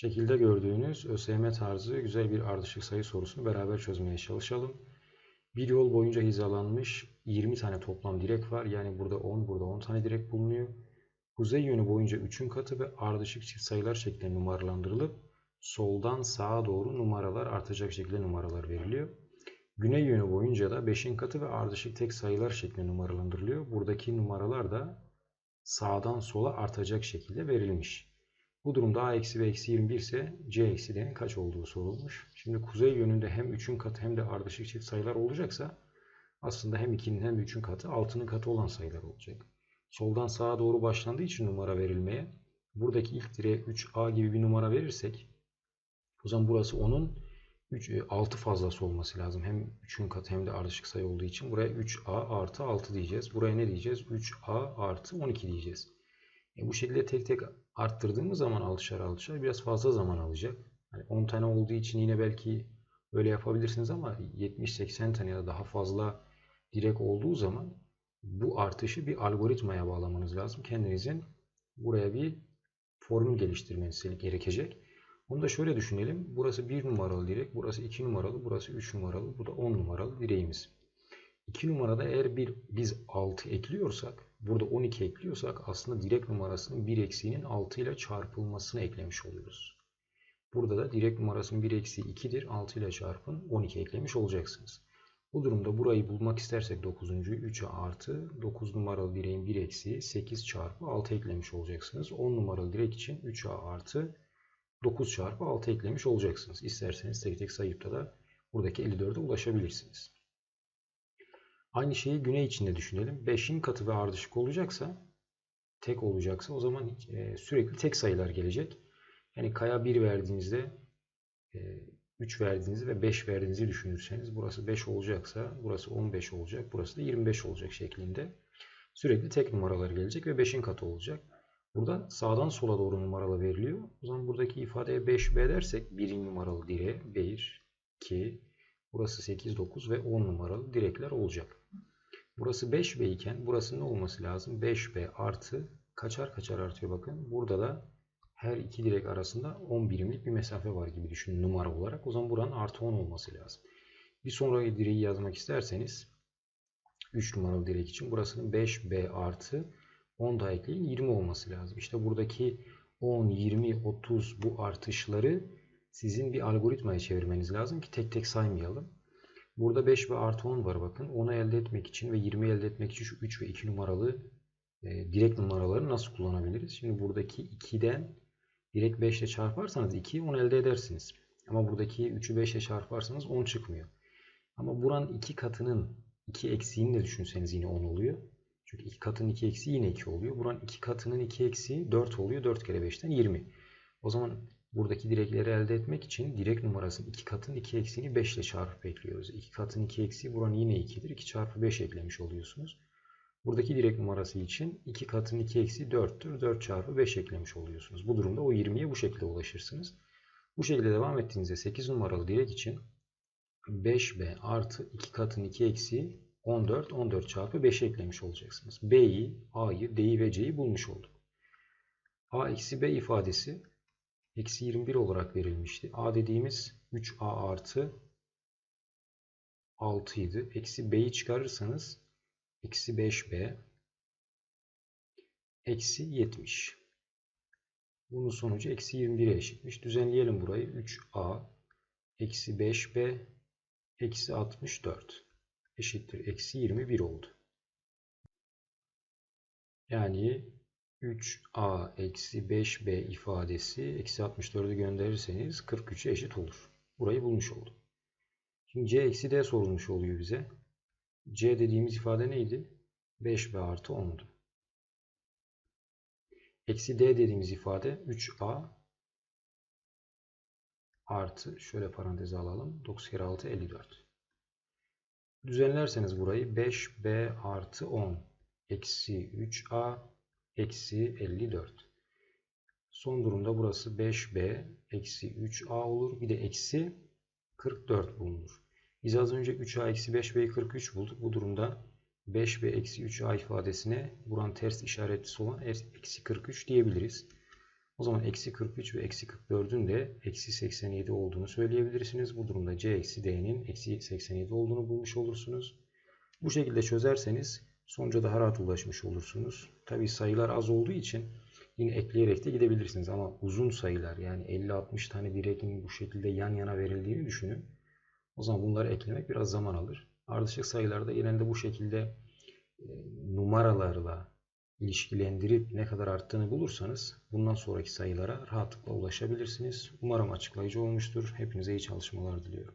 Şekilde gördüğünüz ÖSYM tarzı güzel bir ardışık sayı sorusunu beraber çözmeye çalışalım. Bir yol boyunca hizalanmış 20 tane toplam direk var. Yani burada 10, burada 10 tane direk bulunuyor. Kuzey yönü boyunca 3'ün katı ve ardışık çift sayılar şeklinde numaralandırılıp soldan sağa doğru numaralar artacak şekilde numaralar veriliyor. Güney yönü boyunca da 5'in katı ve ardışık tek sayılar şeklinde numaralandırılıyor. Buradaki numaralar da sağdan sola artacak şekilde verilmiş. Bu durumda a eksi ve eksi 21 ise c eksi d'nin kaç olduğu sorulmuş. Şimdi kuzey yönünde hem 3'ün katı hem de ardışık çift sayılar olacaksa aslında hem 2'nin hem 3'ün katı 6'nın katı olan sayılar olacak. Soldan sağa doğru başlandığı için numara verilmeye buradaki ilk direğe 3a gibi bir numara verirsek o zaman burası onun 3, 6 fazlası olması lazım. Hem 3'ün katı hem de ardışık sayı olduğu için buraya 3a artı 6 diyeceğiz. Buraya ne diyeceğiz? 3a artı 12 diyeceğiz. E bu şekilde tek tek arttırdığımız zaman altışar altışar biraz fazla zaman alacak. Yani 10 tane olduğu için yine belki öyle yapabilirsiniz ama 70-80 tane ya da daha fazla direk olduğu zaman bu artışı bir algoritmaya bağlamanız lazım. Kendinizin buraya bir formül geliştirmeniz gerekecek. Onu da şöyle düşünelim. Burası 1 numaralı direk, burası 2 numaralı, burası 3 numaralı, bu da 10 numaralı direğimiz. 2 numarada eğer bir biz 6 ekliyorsak, burada 12 ekliyorsak aslında direk numarasının 1 eksiğinin 6 ile çarpılmasını eklemiş oluyoruz. Burada da direk numarasının 1 eksiği 2'dir. 6 ile çarpın 12 eklemiş olacaksınız. Bu durumda burayı bulmak istersek 9. 3'e artı 9 numaralı direğin 1 eksiği 8 çarpı 6 eklemiş olacaksınız. 10 numaralı direk için 3'e artı 9 çarpı 6 eklemiş olacaksınız. İsterseniz tek tek sayıp da da buradaki 54'e ulaşabilirsiniz. Aynı şeyi güney içinde düşünelim. 5'in katı ve ardışık olacaksa tek olacaksa o zaman e, sürekli tek sayılar gelecek. Yani kaya 1 verdiğinizde 3 verdiğinizi ve 5 verdiğinizi düşünürseniz burası 5 olacaksa burası 15 olacak. Burası da 25 olacak şeklinde. Sürekli tek numaralar gelecek ve 5'in katı olacak. Burada sağdan sola doğru numaralı veriliyor. O zaman buradaki ifadeye 5B dersek 1 numaralı dire 1, 2, burası 8, 9 ve 10 numaralı direkler olacak. Burası 5B iken burası ne olması lazım? 5B artı kaçar kaçar artıyor bakın. Burada da her iki direk arasında 10 birimlik bir mesafe var gibi düşünün numara olarak. O zaman buranın artı 10 olması lazım. Bir sonraki direği yazmak isterseniz 3 numaralı direk için burasının 5B artı 10 da ekleyin 20 olması lazım. İşte buradaki 10, 20, 30 bu artışları sizin bir algoritmaya çevirmeniz lazım ki tek tek saymayalım. Burada 5 ve artı 10 var bakın. 10'u elde etmek için ve 20 elde etmek için şu 3 ve 2 numaralı e, direkt numaraları nasıl kullanabiliriz? Şimdi buradaki 2'den direkt 5 ile çarparsanız 2'yi 10 elde edersiniz. Ama buradaki 3'ü 5 ile çarparsanız 10 çıkmıyor. Ama buranın 2 katının 2 eksiğini de düşünseniz yine 10 oluyor. Çünkü 2 katının 2 eksiği yine 2 oluyor. Buranın 2 katının 2 eksiği 4 oluyor. 4 kere 5'ten 20. O zaman buradaki direkleri elde etmek için direk numarasının 2 katın 2 eksiğini 5 ile çarpıp ekliyoruz. 2 katın 2 eksiği buranın yine 2'dir. 2 çarpı 5 eklemiş oluyorsunuz. Buradaki direk numarası için 2 katın 2 eksiği 4'tür. 4 çarpı 5 eklemiş oluyorsunuz. Bu durumda o 20'ye bu şekilde ulaşırsınız. Bu şekilde devam ettiğinizde 8 numaralı direk için 5b artı 2 katın 2 eksiği 14, 14 çarpı 5 eklemiş olacaksınız. B'yi, A'yı, D'yi ve C'yi bulmuş olduk. A eksi B ifadesi eksi 21 olarak verilmişti. A dediğimiz 3A artı 6 idi. Eksi B'yi çıkarırsanız eksi 5B eksi 70. Bunun sonucu eksi 21'e eşitmiş. Düzenleyelim burayı. 3A eksi 5B eksi 64 eşittir. Eksi 21 oldu. Yani 3a eksi 5b ifadesi eksi 64'ü gönderirseniz 43'e eşit olur. Burayı bulmuş olduk. Şimdi c eksi d sorulmuş oluyor bize. c dediğimiz ifade neydi? 5b artı 10'du. Eksi d dediğimiz ifade 3a artı şöyle paranteze alalım. 9 kere 6 54. Düzenlerseniz burayı 5b artı 10 eksi 3a eksi 54. Son durumda burası 5b eksi 3a olur. Bir de eksi 44 bulunur. Biz az önce 3a eksi 5b'yi 43 bulduk. Bu durumda 5b eksi 3a ifadesine buranın ters işaretlisi olan eksi 43 diyebiliriz. O zaman eksi 43 ve eksi 44'ün de eksi 87 olduğunu söyleyebilirsiniz. Bu durumda c eksi d'nin eksi 87 olduğunu bulmuş olursunuz. Bu şekilde çözerseniz sonuca daha rahat ulaşmış olursunuz. Tabi sayılar az olduğu için yine ekleyerek de gidebilirsiniz. Ama uzun sayılar yani 50-60 tane direkin bu şekilde yan yana verildiğini düşünün. O zaman bunları eklemek biraz zaman alır. Ardışık sayılarda genelde bu şekilde e, numaralarla ilişkilendirip ne kadar arttığını bulursanız bundan sonraki sayılara rahatlıkla ulaşabilirsiniz. Umarım açıklayıcı olmuştur. Hepinize iyi çalışmalar diliyorum.